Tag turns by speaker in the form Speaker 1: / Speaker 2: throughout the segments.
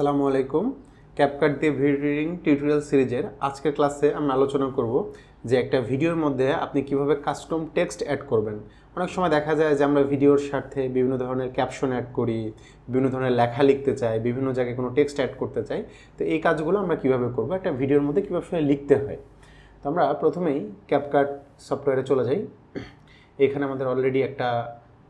Speaker 1: আসসালামু আলাইকুম। ক্যাপকাট দিয়ে ভিডিও রিডিং টিউটোরিয়াল সিরিজের আজকের ক্লাসে আমরা আলোচনা করব যে একটা ভিডিওর মধ্যে আপনি কীভাবে কাস্টম টেক্সট অ্যাড করবেন। অনেক সময় দেখা যায় যে আমরা ভিডিওর স্বার্থে বিভিন্ন ধরনের ক্যাপশন অ্যাড করি, বিভিন্ন ধরনের লেখা লিখতে চাই, বিভিন্ন জায়গায় কোনো টেক্সট অ্যাড করতে চাই। তো এই কাজগুলো আমরা কীভাবে করব, একটা ভিডিওর মধ্যে কীভাবে আসলে লিখতে হয়। তো আমরা প্রথমেই ক্যাপকাট সফটওয়্যারে চলে যাই। এখানে আমাদের অলরেডি একটা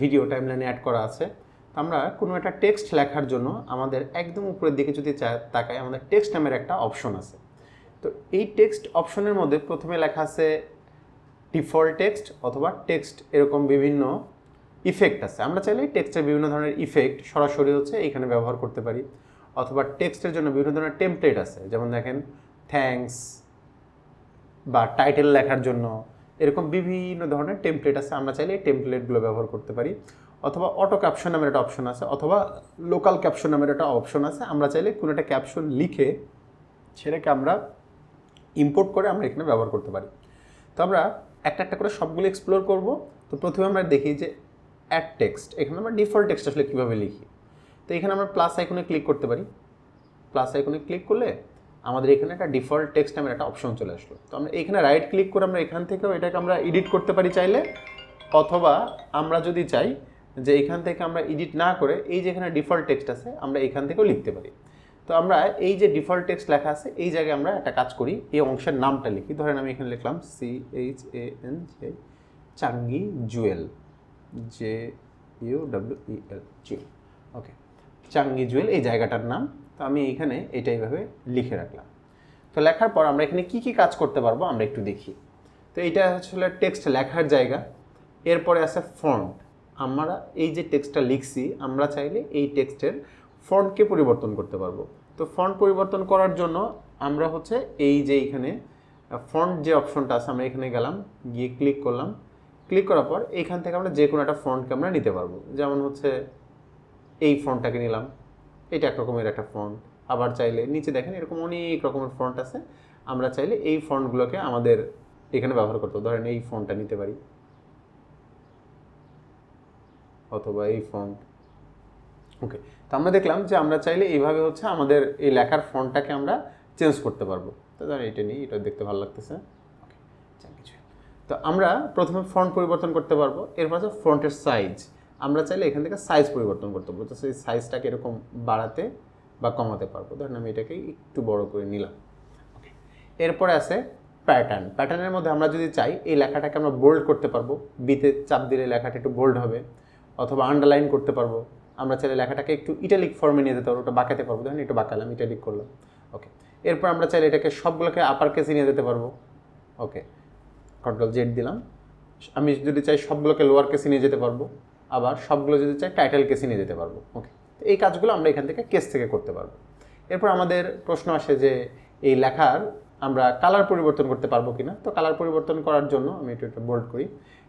Speaker 1: ভিডিও টাইমলাইনে অ্যাড করা আছে। আমরা কোনো একটা টেক্সট লেখার জন্য আমাদের একদম উপরের দিকে যদি তাকাই, আমাদের টেক্সট নামের একটা অপশন আছে। তো এই টেক্সট অপশনের মধ্যে প্রথমে লেখা আছে ডিফল্ট টেক্সট অথবা টেক্সট এরকম বিভিন্ন ইফেক্ট আছে। আমরা চাইলে টেক্সটের বিভিন্ন ধরনের ইফেক্ট সরাসরি হচ্ছে এখানে ব্যবহার করতে পারি। অথবা টেক্সটের জন্য বিভিন্ন ধরনের টেমপ্লেট আছে। যেমন দেখেন থ্যাঙ্কস বা টাইটেল লেখার জন্য এরকম বিভিন্ন ধরনের টেমপ্লেট আছে। আমরা চাইলে এই টেমপ্লেটগুলো ব্যবহার করতে পারি। অথবা অটো ক্যাপশন নামের একটা অপশন আছে, অথবা লোকাল ক্যাপশন নামের একটা অপশন আছে। আমরা চাইলে কোনো একটা ক্যাপশন লিখে সেটাকে আমরা ইম্পোর্ট করে আমরা এখানে ব্যবহার করতে পারি। তো আমরা একটা একটা করে সবগুলো এক্সপ্লোর করব। তো প্রথমে আমরা দেখি যে অ্যাড টেক্সট এখানে আমরা ডিফল্ট টেক্সট আসলে কীভাবে লিখি? তো এখানে আমরা প্লাস আইকনে ক্লিক করতে পারি। প্লাস আইকনে ক্লিক করলে আমাদের এখানে একটা ডিফল্ট টেক্সট নামের একটা অপশন চলে আসলো। তো আমরা এখানে রাইট ক্লিক করে আমরা এখান থেকেও এটাকে আমরা এডিট করতে পারি চাইলে। অথবা আমরা যদি চাই যে এখান থেকে আমরা এডিট না করে এই যে এখানে ডিফল্ট টেক্সট আছে, আমরা এখান থেকেও লিখতে পারি। তো আমরা এই যে ডিফল্ট টেক্সট লেখা আছে, এই জায়গায় আমরা একটা কাজ করি, এই অংশের নামটা লিখি। ধরেন আমি এখানে লিখলাম C H A N J Changi jewel J U W E L jewel okay Changi jewel এই জায়গাটার নাম। তো আমি এখানে এটা এইভাবে লিখে রাখলাম। তো লেখার পর আমরা এখানে কি কি কাজ করতে পারব, আমরা একটু দেখি। তো এটা হচ্ছে টেক্সট লেখার জায়গা। এরপরে আছে ফন্ট আমরা এই যে টেক্সটটা লিখছি, আমরা চাইলে এই টেক্সটের ফন্টকে পরিবর্তন করতে পারব। তো ফন্ট পরিবর্তন করার জন্য আমরা হচ্ছে এই যে এখানে ফন্ট যে অপশনটা আছে, আমরা এখানে গেলাম, গিয়ে ক্লিক করলাম। ক্লিক করার পর এখান থেকে আমরা যে কোনো একটা ফন্টকে আমরা নিতে পারব। যেমন হচ্ছে এই ফন্টটাকে নিলাম, এটা এক রকমের একটা ফন্ট। আবার চাইলে নিচে দেখেন এরকম অনেক রকমের ফন্ট আছে। আমরা চাইলে এই ফন্টগুলোকে আমাদের এখানে ব্যবহার করতে। ধরেন এই ফন্টটা নিতে পারি। অথবা এই ফন্ট ওকে তো আমরা দেখলাম যে আমরা চাইলে এইভাবে হচ্ছে আমাদের এই লেখার ফন্টটাকে আমরা চেঞ্জ করতে পারব। তো ধরেন এটা নিই, এটা দেখতে ভালো লাগতেছে। কিছু তো আমরা প্রথমে ফন্ট পরিবর্তন করতে পারব, এরপর আছে ফন্টের সাইজ আমরা চাইলে এখান থেকে সাইজ পরিবর্তন করতে পারব, তো সেই সাইজটাকে এরকম বাড়াতে বা কমাতে পারব। ধরেন আমি এটাকে একটু বড় করে নিলাম। ওকে এরপরে আছে প্যাটার্ন প্যাটার্নের মধ্যে আমরা যদি চাই, এই লেখাটাকে আমরা বোল্ড করতে পারব। বিতে চাপ দিলে লেখাটা একটু বোল্ড হবে। অথবা আন্ডারলাইন করতে পারব। আমরা চাইলে লেখাটাকে একটু ইটালিক ফর্মে নিয়ে যেতে পারব, ওটা বাঁকাতে পারব, ধরেন একটু বাঁকালাম ইটালিক করলাম। ওকে এরপর আমরা চাইলে এটাকে সবগুলোকে আপার কেসে নিয়ে যেতে পারব। ওকে কন্ট্রোল জেড দিলাম। আমি যদি চাই সবগুলোকে লোয়ার কেসে নিয়ে যেতে পারব, আবার সবগুলো যদি চাই টাইটেল কেসে নিয়ে যেতে পারব। ওকে তো এই কাজগুলো আমরা এখান থেকে কেস থেকে করতে পারব। এরপর আমাদের প্রশ্ন আসে যে এই লেখার আমরা কালার পরিবর্তন করতে পারব কিনা? তো কালার পরিবর্তন করার জন্য আমি একটু একটু বোল্ড করি।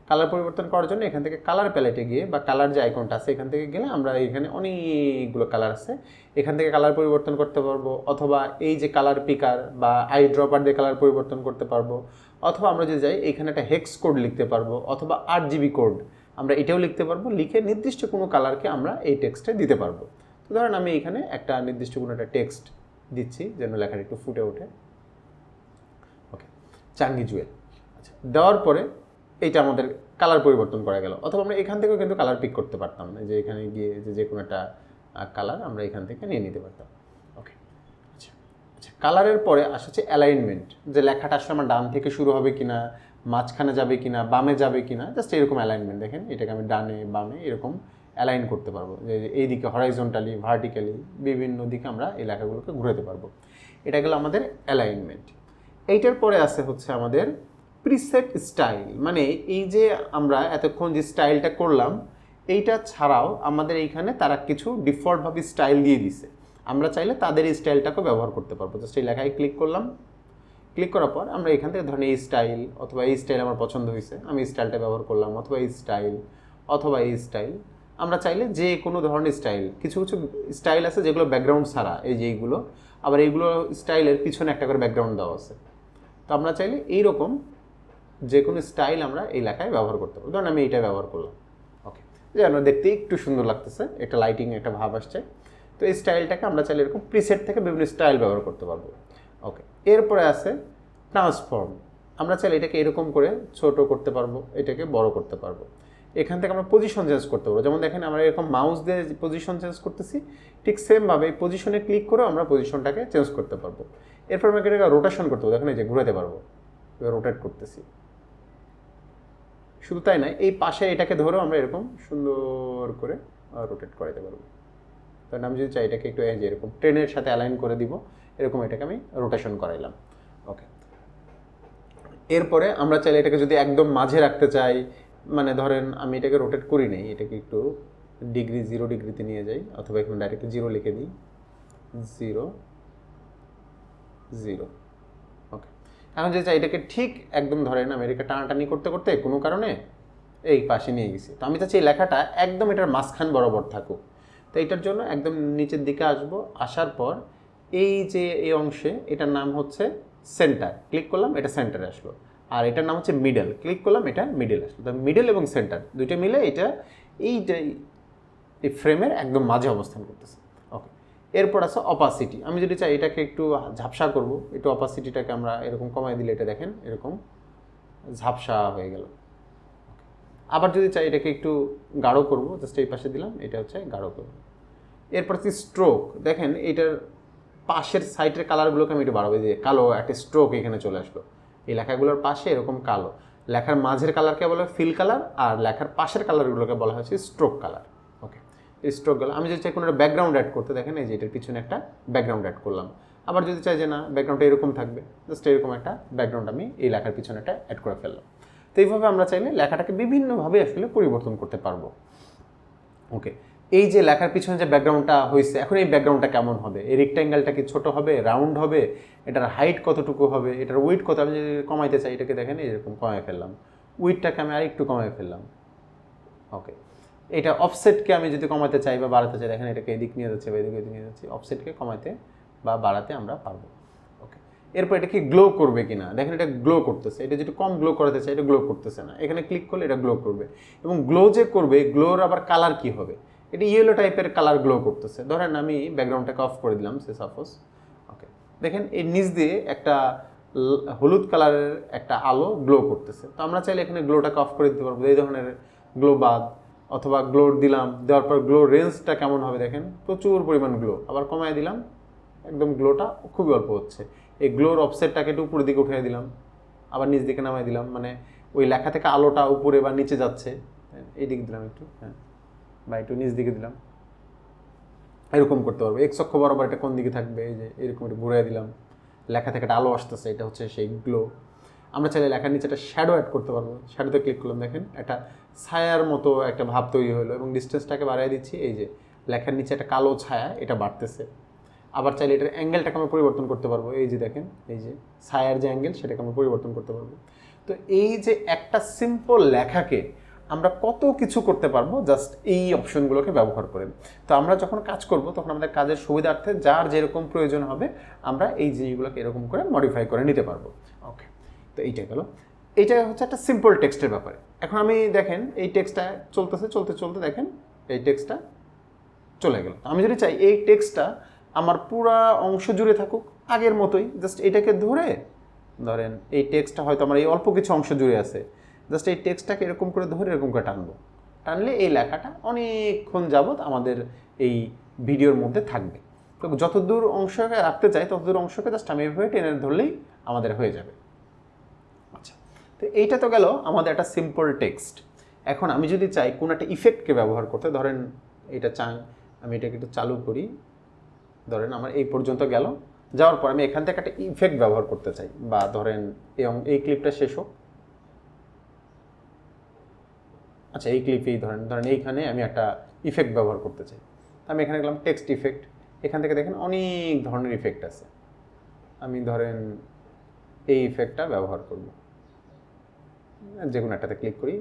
Speaker 1: কালার পরিবর্তন করার জন্য এখান থেকে কালার প্যালেটে গিয়ে বা কালার যে আইকনটা আছে, এখান থেকে গেলে আমরা এখানে অনেকগুলো কালার আছে। এখান থেকে কালার পরিবর্তন করতে পারব, অথবা এই যে কালার পিকার বা আই ড্রপার দিয়ে কালার পরিবর্তন করতে পারব, অথবা আমরা যদি যাই, এখানে একটা হেক্স কোড লিখতে পারব, অথবা আট জিবি কোড আমরা এটাও লিখতে পারব, লিখে নির্দিষ্ট কোনো কালারকে আমরা এই টেক্সটে দিতে পারব। তো ধরেন আমি এখানে একটা নির্দিষ্ট কোনো একটা টেক্সট দিচ্ছি, যেন লেখাটা একটু ফুটে ওঠে। ওকে চাঙ্গি জুয়েল আচ্ছা দেওয়ার পরে এইটা আমাদের কালার পরিবর্তন করা গেল। অথবা আমরা এখান থেকেও কিন্তু কালার পিক করতে পারতাম না। যে এখানে গিয়ে যে যে কোনো একটা কালার আমরা এখান থেকে নিয়ে নিতে পারতাম। ওকে আচ্ছা আচ্ছা কালারের পরে আসা হচ্ছে অ্যালাইনমেন্ট যে লেখাটা আসলে আমার ডান থেকে শুরু হবে কিনা, মাঝখানে যাবে কিনা, বামে যাবে কিনা জাস্ট এরকম অ্যালাইনমেন্ট দেখেন, এটাকে আমি ডানে, বামে এরকম অ্যালাইন করতে পারব। যে এই দিকে হরাইজন্টালি ভার্টিক্যালি বিভিন্ন দিকে আমরা এই লেখাগুলোকে ঘুরাতে পারব। এটা গেলো আমাদের অ্যালাইনমেন্ট এইটার পরে আছে হচ্ছে আমাদের প্রিসেট স্টাইল মানে এই যে আমরা এতক্ষণ যে স্টাইলটা করলাম, এইটা ছাড়াও আমাদের এইখানে তারা কিছু ডিফল্টভাবে স্টাইল দিয়ে দিছে। আমরা চাইলে তাদের এই স্টাইলটাকেও ব্যবহার করতে পারব। জাস্ট এই লেখায় ক্লিক করলাম। ক্লিক করার পর আমরা এখান থেকে ধরেন এই স্টাইল অথবা এই স্টাইল আমার পছন্দ হয়েছে, আমি এই স্টাইলটা ব্যবহার করলাম, অথবা এই স্টাইল অথবা এই স্টাইল আমরা চাইলে যে কোনো ধরনের স্টাইল কিছু কিছু স্টাইল আছে যেগুলো ব্যাকগ্রাউন্ড ছাড়া, এই যে এইগুলো। আবার এইগুলো স্টাইলের পিছনে একটা করে ব্যাকগ্রাউন্ড দেওয়া আছে। তো আমরা চাইলে এইরকম যে কোনো স্টাইল আমরা এই লেখায় ব্যবহার করতে পারব। ধরুন আমি এইটা ব্যবহার করলাম। ওকে যেন দেখতে একটু সুন্দর লাগতেছে, একটা লাইটিং একটা ভাব আসছে। তো এই স্টাইলটাকে আমরা চাইলে এরকম প্রিসেট থেকে বিভিন্ন স্টাইল ব্যবহার করতে পারব। ওকে এরপরে আছে ট্রান্সফর্ম আমরা চাইলে এটাকে এরকম করে ছোট করতে পারব, এটাকে বড় করতে পারব। এখান থেকে আমরা পজিশন চেঞ্জ করতে পারব। যেমন দেখেন, আমরা এরকম মাউস দিয়ে পজিশন চেঞ্জ করতেছি, ঠিক সেমভাবে এই পজিশনে ক্লিক করেও আমরা পজিশনটাকে চেঞ্জ করতে পারব। এরপর আমরা এটাকে রোটেশন করতে পারব? দেখেন এই যে ঘুরাতে পারব। রোটেট করতেছি। শুধু তাই নয়, এই পাশে এটাকে ধরেও আমরা এরকম সুন্দর করে রোটেট করাতে পারব। কারণ আমি যদি চাই, এটাকে একটু এই যে এরকম ট্রেনের সাথে অ্যালাইন করে দিব, এরকম এটাকে আমি রোটেশন করাইলাম। ওকে এরপরে আমরা চাইলে এটাকে যদি একদম মাঝে রাখতে চাই মানে ধরেন আমি এটাকে রোটেট করি নেই, এটাকে একটু ডিগ্রি জিরো ডিগ্রিতে নিয়ে যাই, অথবা এখানে ডাইরেক্ট জিরো লিখে দিই। জিরো জিরো এখন যে চাই এটাকে ঠিক একদম ধরেন আমি এটাকে টানাটানি করতে করতে কোনো কারণে এই পাশে নিয়ে গেছি। তো আমি চাচ্ছি এই লেখাটা একদম এটার মাঝখান বরাবর থাকুক। তো এটার জন্য একদম নিচের দিকে আসব। আসার পর এই যে এই অংশে এটার নাম হচ্ছে সেন্টার। ক্লিক করলাম, এটা সেন্টারে আসলো। আর এটার নাম হচ্ছে মিডল। ক্লিক করলাম, এটা মিডল আসলো। তো মিডল এবং সেন্টার দুইটা মিলে এটা এই যে এই ফ্রেমের একদম মাঝে অবস্থান করতেছে। এরপর আছে অপাসিটি আমি যদি চাই এটাকে একটু ঝাপসা করব, একটু অপাসিটিটাকে আমরা এরকম কমাই দিলে এটা দেখেন, এরকম ঝাপসা হয়ে গেল। আবার যদি চাই এটাকে একটু গাঢ় করব জাস্ট এই পাশে দিলাম, এটা হচ্ছে গাঢ় করব। এরপর হচ্ছে স্ট্রোক দেখেন এটার পাশের সাইডের কালারগুলোকে আমি একটু বাড়াবো যে কালো একটা স্ট্রোক এখানে চলে আসলো। এই লেখাগুলোর পাশে এরকম কালো। লেখার মাঝের কালারকে বলা হয় ফিল কালার আর লেখার পাশের কালারগুলোকে বলা হচ্ছে স্ট্রোক কালার ওকে এই স্ট্রোকগুলো আমি যদি চাই কোনো একটা ব্যাকগ্রাউন্ড অ্যাড করতে, দেখেন এই যে এটার পিছনে একটা ব্যাকগ্রাউন্ড অ্যাড করলাম। আবার যদি চাই যে না ব্যাকগ্রাউন্ডটা এরকম থাকবে জাস্ট এরকম একটা ব্যাকগ্রাউন্ড আমি এই লেখার পিছনে একটা অ্যাড করে ফেললাম। তো এইভাবে আমরা চাইলে লেখাটাকে বিভিন্নভাবে আসলে পরিবর্তন করতে পারব। ওকে এই যে লেখার পিছনে যে ব্যাকগ্রাউন্ডটা হয়েছে এখন এই ব্যাকগ্রাউন্ডটা কেমন হবে? এই রেক্ট্যাঙ্গেলটা কি ছোটো হবে রাউন্ড হবে? এটার হাইট কতটুকু হবে? এটার ওয়েট কত? আমি যদি কমাইতে চাই, এটাকে দেখেন এরকম কমাই ফেললাম। উইথটাকে আমি আরেকটু কমাই ফেললাম। ওকে এটা অফসেটকে আমি যদি কমাতে চাই বা বাড়াতে চাই, দেখেন এটাকে এদিক নিয়ে যাচ্ছে বা এদিকে এদিক নিয়ে যাচ্ছে অফসেটকে কমাতে বা বাড়াতে আমরা পারব। ওকে এরপর এটা কি গ্লো করবে কি না দেখেন এটা গ্লো করতেছে। এটা যদি কম গ্লো করাতে চাই, এটা গ্লো করতেছে না। এখানে ক্লিক করলে এটা গ্লো করবে। এবং গ্লো যে করবে গ্লোর আবার কালার কি হবে? এটা ইয়েলো টাইপের কালার গ্লো করতেছে। ধরেন আমি ব্যাকগ্রাউন্ডটাকে অফ করে দিলাম সে সাপোজ ওকে দেখেন এর নিচ দিয়ে একটা হলুদ কালারের একটা আলো গ্লো করতেছে। তো আমরা চাইলে এখানে গ্লোটাকে অফ করে দিতে পারব। এই ধরনের গ্লো বাদ অথবা গ্লো দিলাম, দেওয়ার পর গ্লো রেঞ্জটা কেমন হবে দেখেন? প্রচুর পরিমাণ গ্লো আবার কমায় দিলাম, একদম গ্লোটা খুবই অল্প হচ্ছে। এই গ্লোর অফসেটটাকে একটু উপরের দিকে উঠিয়ে দিলাম, আবার নিচ দিকে নামাই দিলাম মানে ওই লেখা থেকে আলোটা উপরে বা নিচে যাচ্ছে। এই দিকে দিলাম একটু হ্যাঁ বা একটু নিচ দিকে দিলাম। এরকম করতে পারব। এক্স অক্ষ বরাবর এটা কোন দিকে থাকবে? এই যে এরকম একটু ঘুরিয়ে দিলাম। লেখা থেকে একটা আলো আসতেছে, এটা হচ্ছে সেই গ্লো আমরা চাইলে লেখার নিচে একটা শ্যাডো অ্যাড করতে পারব। শ্যাডোতে ক্লিক করলাম, দেখেন, একটা ছায়ার মতো একটা ভাব তৈরি হলো এবং ডিস্টেন্সটাকে বাড়িয়ে দিচ্ছি। এই যে, লেখার নিচে একটা কালো ছায়া, এটা বাড়তেছে। আবার চাইলে এটার অ্যাঙ্গেলটাকে আমরা পরিবর্তন করতে পারব। এই যে, দেখেন, এই যে, ছায়ার যে অ্যাঙ্গেল সেটাকে আমরা পরিবর্তন করতে পারব। তো এই যে, একটা সিম্পল লেখাকে আমরা কত কিছু করতে পারব জাস্ট এই অপশনগুলোকে ব্যবহার করে। তো আমরা যখন কাজ করব, তখন আমাদের কাজের সুবিধার্থে যার যেরকম প্রয়োজন হবে, আমরা এই জিনিসগুলোকে এরকম করে মডিফাই করে নিতে পারব। ওকে তো এইটা গেল এইটা হচ্ছে একটা সিম্পল টেক্সটের ব্যাপারে। এখন আমি দেখেন, এই টেক্সটটা চলতেছে, চলতে চলতে দেখেন, এই টেক্সটটা চলে গেল। আমি যদি চাই এই টেক্সটটা আমার পুরা অংশ জুড়ে থাকুক, আগের মতোই জাস্ট এটাকে ধরে, ধরেন এই টেক্সটটা হয়তো আমার এই অল্প কিছু অংশ জুড়ে আছে জাস্ট এই টেক্সটটাকে এরকম করে ধরে এরকম করে টানবো। টানলে এই লেখাটা অনেকক্ষণ যাবত আমাদের এই ভিডিওর মধ্যে থাকবে। তো যতদূর অংশকে রাখতে চাই, ততদূর অংশকে জাস্ট আমি এভাবে টেনে ধরলেই আমাদের হয়ে যাবে। তো এইটা তো গেল আমাদের একটা সিম্পল টেক্সট এখন আমি যদি চাই কোনো একটা ইফেক্টকে ব্যবহার করতে, ধরেন এটা চাই, আমি এটাকে একটু চালু করি, ধরেন আমার এই পর্যন্ত গেল, যাওয়ার পর আমি এখান থেকে একটা ইফেক্ট ব্যবহার করতে চাই, বা ধরেন অং- এই ক্লিপটা শেষ হোক। আচ্ছা এই ক্লিপেই ধরেন ধরেন এইখানে আমি একটা ইফেক্ট ব্যবহার করতে চাই। আমি এখানে গেলাম টেক্সট ইফেক্ট এখান থেকে দেখেন অনেক ধরনের ইফেক্ট আছে। আমি ধরেন এই ইফেক্টটা ব্যবহার করব। যে কোনো একটাতে ক্লিক করি।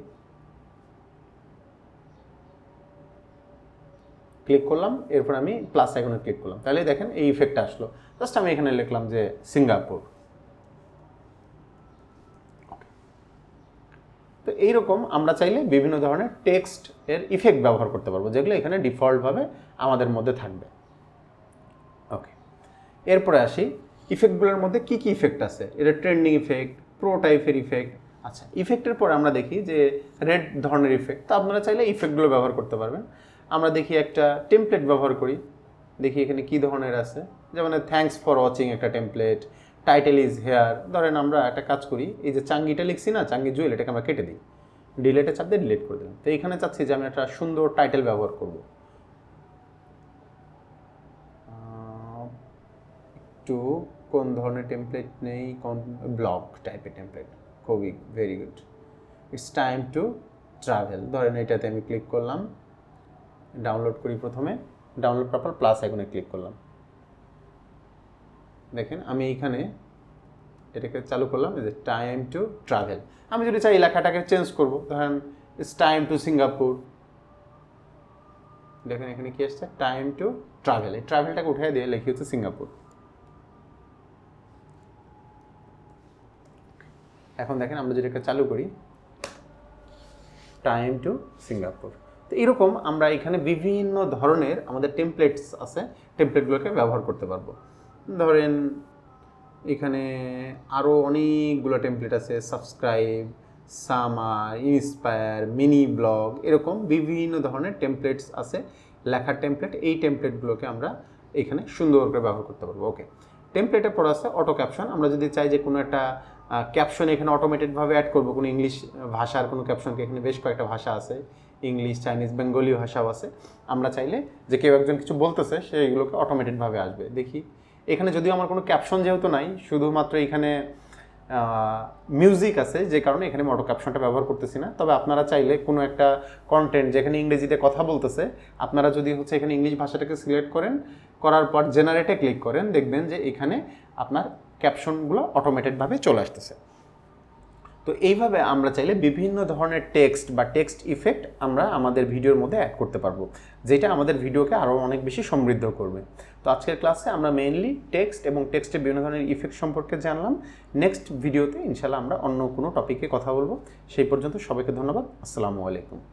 Speaker 1: ক্লিক করলাম, এরপর আমি প্লাস আইকনে ক্লিক করলাম। তাহলে দেখেন এই ইফেক্টটা আসলো। জাস্ট আমি এখানে লিখলাম যে সিঙ্গাপুর তো এইরকম আমরা চাইলে বিভিন্ন ধরনের টেক্সট এর ইফেক্ট ব্যবহার করতে পারব, যেগুলো এখানে ডিফল্টভাবে আমাদের মধ্যে থাকবে। ওকে এরপরে আসি ইফেক্টগুলোর মধ্যে কি কি ইফেক্ট আছে? এটা ট্রেন্ডিং ইফেক্ট প্রো টাইপের ইফেক্ট আচ্ছা ইফেক্টের পরে আমরা দেখি যে রেড ধরনের ইফেক্ট তো আপনারা চাইলে ইফেক্টগুলো ব্যবহার করতে পারবেন। আমরা দেখি একটা টেমপ্লেট ব্যবহার করি, দেখি এখানে কি ধরনের আছে। যেমন থ্যাঙ্কস ফর ওয়াচিং একটা টেমপ্লেট টাইটেল ইজ হেয়ার ধরেন আমরা একটা কাজ করি, এই যে চাঙ্গিটা লিখছি না, চাঙ্গি জুয়েল এটাকে আমরা কেটে দিই। ডিলেটে চাপ দিয়ে ডিলিট করে দিলাম। তো এখানে চাচ্ছি যে আমি একটা সুন্দর টাইটেল ব্যবহার করব। একটু কোন ধরনের টেমপ্লেট নেই, কোন ব্লগ টাইপের টেমপ্লেট খুবই very good it's time to travel ধরেন এটাতে আমি ক্লিক করলাম ডাউনলোড করি প্রথমে ডাউনলোড করার পর প্লাস আইকনে ক্লিক করলাম। দেখেন আমি এইখানে এটাকে চালু করলাম যে টাইম টু ট্রাভেল আমি যদি চাই এলাকাটাকে চেঞ্জ করব, ধরেন ইটস টাইম টু সিঙ্গাপুর দেখেন এখানে কি আসছে? টাইম টু ট্রাভেল এই ট্রাভেলটাকে উঠে দিয়ে লিখি হচ্ছে সিঙ্গাপুর এখন দেখেন আমরা যদি যেটাকে চালু করি টাইম টু সিঙ্গাপুর তো এরকম আমরা এখানে বিভিন্ন ধরনের আমাদের টেমপ্লেটস আছে টেমপ্লেটগুলোকে ব্যবহার করতে পারব। ধরেন এখানে আরও অনেকগুলো টেমপ্লেট আছে subscribe summer inspire mini blog এরকম বিভিন্ন ধরনের টেমপ্লেটস আছে। লেখার টেমপ্লেট এই টেমপ্লেটগুলোকে আমরা এখানে সুন্দর করে ব্যবহার করতে পারব। ওকে টেমপ্লেটের পর আছে অটো ক্যাপশন আমরা যদি চাই যে কোনো একটা ক্যাপশন এখানে অটোমেটেডভাবে অ্যাড করব। কোনো ইংলিশ ভাষার কোনো ক্যাপশনকে এখানে বেশ কয়েকটা ভাষা আছে। ইংলিশ চাইনিজ বেঙ্গলি ভাষাও আছে। আমরা চাইলে যে কেউ একজন কিছু বলতেছে সেইগুলোকে অটোমেটেডভাবে আসবে। দেখি। এখানে যদিও আমার কোনো ক্যাপশন যেহেতু নাই, শুধুমাত্র এখানে মিউজিক আছে, যে কারণে এখানে অটো ক্যাপশনটা ব্যবহার করতেছি না। তবে আপনারা চাইলে কোনো একটা কন্টেন্ট যেখানে ইংরেজিতে কথা বলতেছে, আপনারা যদি হচ্ছে এখানে ইংলিশ ভাষাটাকে সিলেক্ট করেন, করার পর জেনারেটে ক্লিক করেন, দেখবেন যে এখানে আপনার ক্যাপশনগুলো অটোমেটেডভাবে চলে আসতেছে। তো এইভাবে আমরা চাইলে বিভিন্ন ধরনের টেক্সট বা টেক্সট ইফেক্ট আমরা আমাদের ভিডিওর মধ্যে অ্যাড করতে পারব, যেটা আমাদের ভিডিওকে আরও অনেক বেশি সমৃদ্ধ করবে। তো আজকের ক্লাসে আমরা মেইনলি টেক্সট এবং টেক্সটের বিভিন্ন ধরনের ইফেক্ট সম্পর্কে জানলাম। নেক্সট ভিডিওতে ইনশাল্লাহ আমরা অন্য কোনো টপিকে কথা বলব। সেই পর্যন্ত সবাইকে ধন্যবাদ। আসসালামু আলাইকুম।